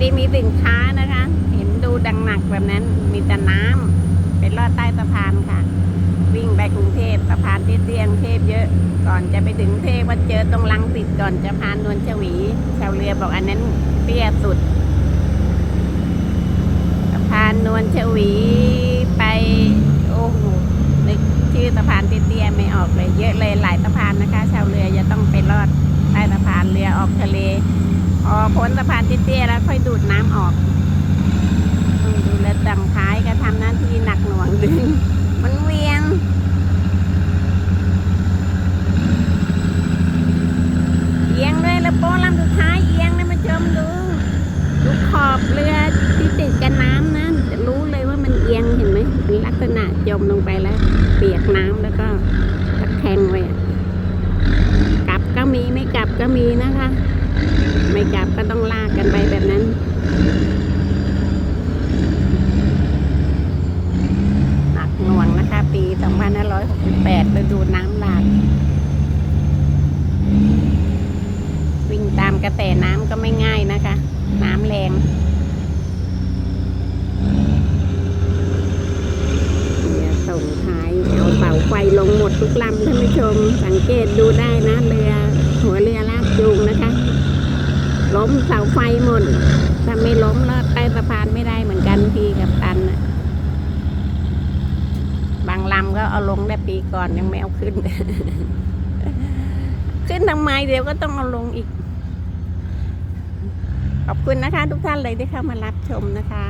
ด้มีสินค้านะคะ เห็นดูดังหนักแบบนั้น มีแต่น้ำเป็นลอดใต้สะพานค่ะ วิ่งไปกรุงเทพสะพานเตี้ยๆกรุงเทพเยอะ ก่อนจะไปถึงเทพว่าเจอตรงลังสิตก่อนจะพานนวลชวี ชาวเรือบอกอันนั้นเตี้ยสุดสะพานนวลชวีไปโอ้โหนึกชื่อสะพานเตี้ยไม่ออกเลย เยอะเลยหลายสะพานนะคะ ชาวเรือจะต้องไปลอดใต้สะพานเรือออกทะเล พอพ้นสะพานเตี้ยๆแล้วค่อยดูดน้ำออกต้องดูแลดังท้ายก็ทำหน้าที่หนักหน่วงดึงมันเวียงเอียงด้วยแล้วโป้ลำสุดท้ายเอียงนะมาชมดูดูขอบเรือที่ติดกับน้ำนะจะรู้เลยว่ามันเอียงเห็นไหมเป็นลักษณะจมลงไปแล้ว เปียกน้ำแล้วก็ตะแคงไว้อะกลับก็มีไม่กลับก็มีนะคะ ไม่กลับก็ต้องลากกันไปแบบนั้น หนักหน่วงนะคะ ปี 2568ฤดูน้ำหลาก วิ่งตามกระแสน้ำก็ไม่ง่ายนะคะ น้ำแรงเนี่ยส่งท้ายเอาเสาไฟลงหมดทุกลำท่านผู้ชม สังเกตดูได้นะเรือหัวเรือลากจูงนะคะ ล้มเสาไฟหมด ถ้าไม่ล้มลอดใต้สะพานไม่ได้เหมือนกันพี่กับตันน่ะ บางลำ ก็เอาลงได้ปีก่อนยังไม่เอาขึ้น ขึ้นทำไมเดี๋ยวก็ต้องเอาลงอีก ขอบคุณนะคะ ทุกท่านเลยที่เข้ามารับชมนะคะ